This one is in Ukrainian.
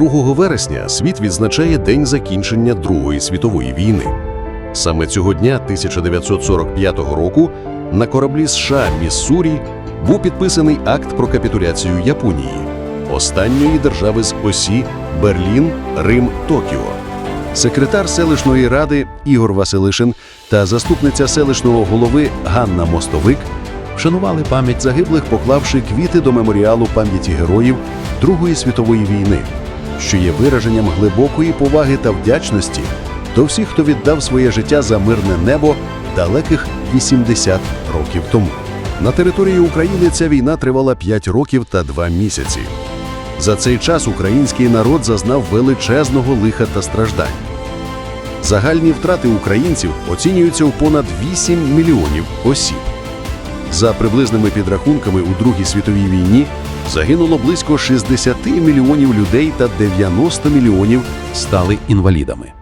22 вересня світ відзначає День закінчення Другої світової війни. Саме цього дня 1945 року на кораблі США Міссурі був підписаний акт про капітуляцію Японії, останньої держави з осі Берлін, Рим, Токіо. Секретар селищної ради Ігор Василишин та заступниця селищного голови Ганна Мостовик вшанували пам'ять загиблих, поклавши квіти до меморіалу пам'яті героїв Другої світової війни, що є вираженням глибокої поваги та вдячності до всіх, хто віддав своє життя за мирне небо далеких 80 років тому. На території України ця війна тривала 5 років та 2 місяці. За цей час український народ зазнав величезного лиха та страждань. Загальні втрати українців оцінюються у понад 8 мільйонів осіб. За приблизними підрахунками у Другій світовій війні загинуло близько 60 мільйонів людей та 90 мільйонів стали інвалідами.